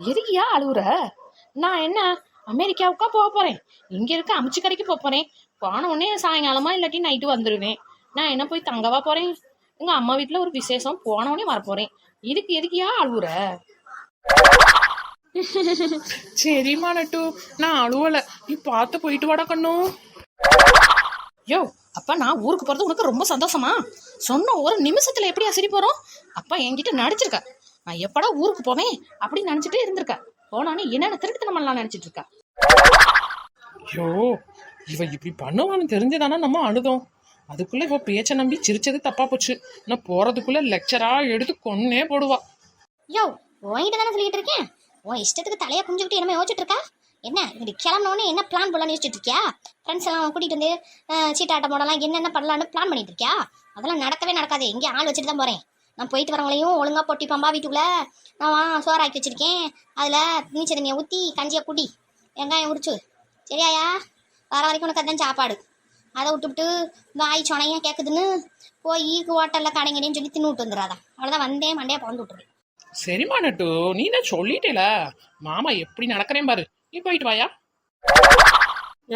எதுக்கியா அழுவுற? நான் என்ன அமெரிக்காவுக்கா போக போறேன். இங்க இருக்க அமிச்சு கடைக்கு போக போறேன். போன உடனே சாயங்காலமா இல்லாட்டி நைட்டு வந்துடுவேன் நான் என்ன போய் தங்கவா போறேன்? எங்க அம்மா வீட்ல ஒரு விசேஷம் போன உடனே வரப்போறேன் இதுக்கு எதுக்கியா அழுவுற? சரிம்மா நட்டு நான் அழுவல. நீ பார்த்து போயிட்டு வாடா கண்ணு. யோ அப்பா நான் ஊருக்கு போறது உனக்கு ரொம்ப சந்தோஷமா? சொன்ன ஒரு நிமிஷத்துல எப்படியா சரி போறோம்? அப்பா என்கிட்ட நடிச்சிருக்க. நான் எப்படா ஊருக்கு போவேன் அப்படின்னு நினைச்சிட்டே இருந்திருக்க. போனானே என்னென்ன திருட்டுத்தனமெல்லாம் நினைச்சிட்டு இருக்கா ஐயோ இவ இப்படி பண்ணுவான்னு தெரிஞ்சுதானே நம்ம அழுதோம். அதுக்குள்ள இவ பேச்ச நம்பி சிரிச்சது தப்பா போச்சு. நான் போறதுக்குள்ள லெக்சரா எடுத்து கொன்னே போடுவா. யோ உன்கிட்ட தானே சொல்லிட்டு இருக்கேன்? உன் இஷ்டத்துக்கு தலையை குஞ்சுக்கிட்டு என்ன யோசிச்சுட்டு இருக்கா? என்ன இப்படி கிளம்பினோடனே என்ன பிளான் போடலாம்னு யோசிச்சுட்டு இருக்கியா? ஃப்ரெண்ட்ஸ் எல்லாம் கூட்டிட்டு வந்து சீட்டாட்டம் போடலாம் என்னென்ன பண்ணலாம்னு பிளான் பண்ணிட்டு இருக்கியா? அதெல்லாம் நடக்கவே நடக்காது. இங்கே ஆள் வச்சுட்டு தான் போறேன். நான் போயிட்டு வரவங்களையும் ஒழுங்கா பொட்டி பம்பா வீட்டுக்குள்ள. நான் வா சோறு ஆக்கி வச்சிருக்கேன். அதில் நீச்ச தண்ணியை ஊற்றி கஞ்சியை குடி. வெங்காயம் உரிச்சு சரியாயா? வர வரைக்கும் உனக்கு அதான் சாப்பாடு. அதை விட்டுவிட்டு வாய் சொனையா கேட்குதுன்னு போய் ஹோட்டலில் கடைங்கடின்னு சொல்லி தின்னு விட்டு வந்துடாதா அவ்வளோதான் வந்தேன் மண்டையா பிறந்து விட்டுருவேன். சரிம்மா நட்டு நீ தான் சொல்லிட்டேல? மாமா எப்படி நடக்கிறேன் பாரு. நீ போயிட்டு வாயா.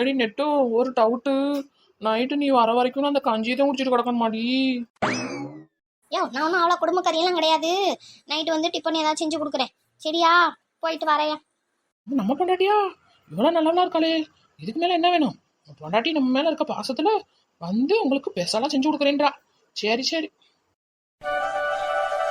ஏடி நெட்டு ஒரு டவுட்டு நைட்டு நீ வர வரைக்கும் அந்த கஞ்சியை தான் குடிச்சிட்டு கிடக்கணும் மாடி யோ நான் ஒன்றும் அவ்வளோ குடும்பக்கறியெல்லாம் கிடையாது. நைட்டு வந்து டிஃபன் ஏதாவது செஞ்சு கொடுக்குறேன். சரியா? போயிட்டு வரேன். நம்ம பொண்டாட்டியா? இவ்வளோ நல்லா இருக்காளே. இதுக்கு மேலே என்ன வேணும்? நம்ம பொண்டாட்டி நம்ம மேலே இருக்க பாசத்தில் வந்து உங்களுக்கு பெசாலாம் செஞ்சு கொடுக்குறேன்றா. சரி சரி.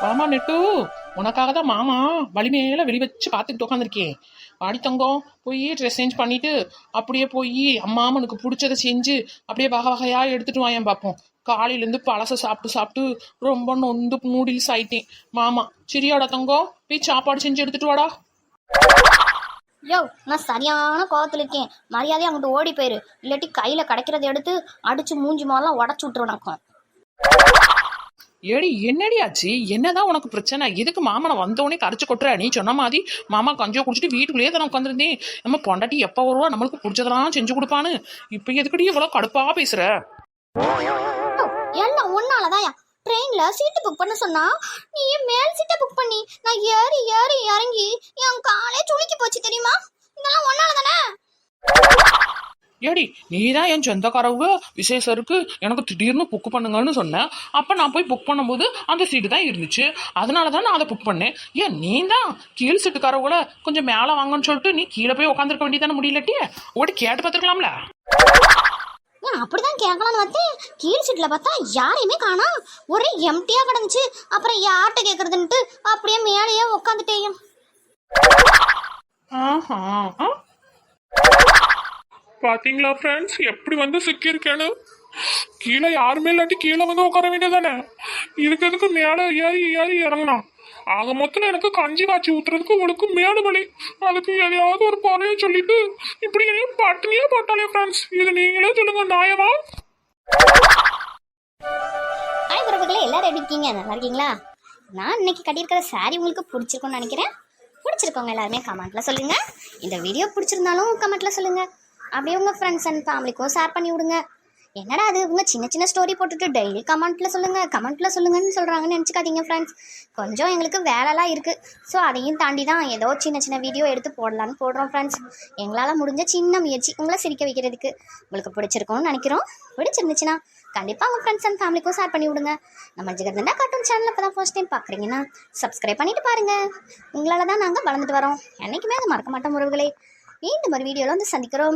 மாமா நெட்டு. உனக்காக தான் மாமா வலிமையில வெளி வச்சு பார்த்துக்கிட்டு உட்காந்துருக்கேன் வாடி தங்கம் போய் ட்ரெஸ் சேஞ்ச் பண்ணிட்டு அப்படியே போய் அம்மா அம்மாமனுக்கு பிடிச்சதை செஞ்சு அப்படியே வகை வகையாக எடுத்துட்டு வாயன் பார்ப்போம் காலையிலேருந்து பழச சாப்பிட்டு சாப்பிட்டு ரொம்ப நொந்து நூடில்ஸ் ஆயிட்டேன். மாமா சரியாடா தங்கம் போய் சாப்பாடு செஞ்சு எடுத்துட்டு வாடா. யோ நான் சரியான கோவத்தில் இருக்கேன். மரியாதையாக அங்கிட்டு ஓடி போயிரு. இல்லாட்டி கையில் கிடைக்கிறத எடுத்து அடிச்சு மூஞ்சி மாதிரிலாம் உடச்சு விட்டுருவனக்கும் ஏடி என்னடி ஆச்சு? என்னதான் உனக்கு பிரச்சனை? எதுக்கு மாமனை வந்தவொடனே கரைச்சி கொட்டுற? நீ சொன்ன மாதிரி மாமா கஞ்சியை குடிச்சிட்டு வீட்டுக்குள்ளேயே தானே உட்காந்துருந்தேன் நம்ம பொண்டாட்டி எப்போ வருவா? நம்மளுக்கு பிடிச்சதெல்லாம் செஞ்சு கொடுப்பான்னு. இப்போ எதுக்கடி இவ்வளோ கடுப்பா பேசுற? எல்லாம் ஒன்னாலதாயா ட்ரெயின்ல சீட்டு புக் பண்ண சொன்னா நீ மேல் சீட்டை புக் பண்ணி நான் ஏறி ஏறி இறங்கி என் காலே சுளுக்கி போச்சு தெரியுமா? இதெல்லாம் ஒன்னால தானே ஏடி நீ தான் என் சொந்தக்காரவங்க விசேஷம் இருக்கு எனக்கு திடீர்னு புக் பண்ணுங்கன்னு சொன்னேன் அப்போ நான் போய் புக் பண்ணும்போது அந்த சீட்டு தான் இருந்துச்சு. அதனால தான் நான் அதை புக் பண்ணேன். ஏன் நீ தான் கீழ் சீட்டுக்காரவங்கள கொஞ்சம் மேலே வாங்கன்னு சொல்லிட்டு நீ கீழே போய் உட்காந்துருக்க வேண்டியதானே முடியலட்டி? ஓடி கேட்டு பார்த்துருக்கலாம்ல நான் அப்படிதான் கேட்கலான்னு பார்த்தேன் கீழ் சீட்ல பார்த்தா யாரையுமே காணோம் ஒரே எம்டியா கிடந்துச்சு. அப்புறம் யார்கிட்ட கேட்கறதுன்ட்டு அப்படியே மேலேயே உட்காந்துட்டேன் ஆஹா. பாத்தீங்களா ஃப்ரெண்ட்ஸ் எப்படி வந்து சிக்கியிருக்கேன்னு? கீழே யாருமே இல்லாட்டி கீழே வந்து உட்கார வேண்டியதானே இதுக்கு எதுக்கு மேலே ஏறி ஏறி இறங்கலாம் ஆக மொத்தம் எனக்கு கஞ்சி காய்ச்சி ஊத்துறதுக்கு உனக்கு மேடு வழி அதுக்கு எதையாவது ஒரு குறைய சொல்லிட்டு இப்படி என்னையும் பட்டினியே போட்டாலே ஃப்ரெண்ட்ஸ் இது நீங்களே சொல்லுங்க நியாயமா? ஹாய் பிரபுகளே எல்லாரும் எப்படி இருக்கீங்க? நல்லா இருக்கீங்களா? நான் இன்னைக்கு கட்டியிருக்கிற சாரி உங்களுக்கு பிடிச்சிருக்கும்னு நினைக்கிறேன். பிடிச்சிருக்கவங்க எல்லாருமே கமெண்ட்ல சொல்லுங்க. இந்த வீடியோ பிடிச்சிருந்தாலும் கமெண்ட்ல சொல்லுங்க. அப்படியே உங்கள் ஃப்ரெண்ட்ஸ் அண்ட் ஃபேமிலிக்கும் ஷேர் பண்ணி விடுங்க. என்னடா அது? இவங்க சின்ன சின்ன ஸ்டோரி போட்டுட்டு டெய்லி கமெண்ட்டில் சொல்லுங்கள் கமெண்ட்டில் சொல்லுங்கன்னு சொல்கிறாங்கன்னு நினச்சிக்காதீங்க ஃப்ரெண்ட்ஸ் கொஞ்சம் எங்களுக்கு வேலைலாம் இருக்குது ஸோ அதையும் தாண்டி தான் ஏதோ சின்ன சின்ன வீடியோ எடுத்து போடலான்னு போடுறோம் ஃப்ரெண்ட்ஸ் எங்களால் முடிஞ்ச சின்ன முயற்சி உங்களை சிரிக்க வைக்கிறதுக்கு. உங்களுக்கு பிடிச்சிருக்கும்னு நினைக்கிறோம். பிடிச்சிருந்துச்சுன்னா கண்டிப்பாக உங்கள் ஃப்ரெண்ட்ஸ் அண்ட் ஃபேமிலிக்கும் ஷேர் பண்ணி விடுங்க. நம்ம ஜிகர்தண்டா கார்ட்டூன் சேனலில் இப்போ தான் ஃபர்ஸ்ட் டைம் பார்க்குறீங்கன்னா சப்ஸ்கிரைப் பண்ணிவிட்டு பாருங்கள் உங்களால் தான் நாங்கள் வளர்ந்துட்டு வரோம். என்றைக்குமே அதை மறக்க மாட்டோம் உறவுகளே. மீண்டும் ஒரு வீடியோவில் வந்து சந்திக்கிறோம்.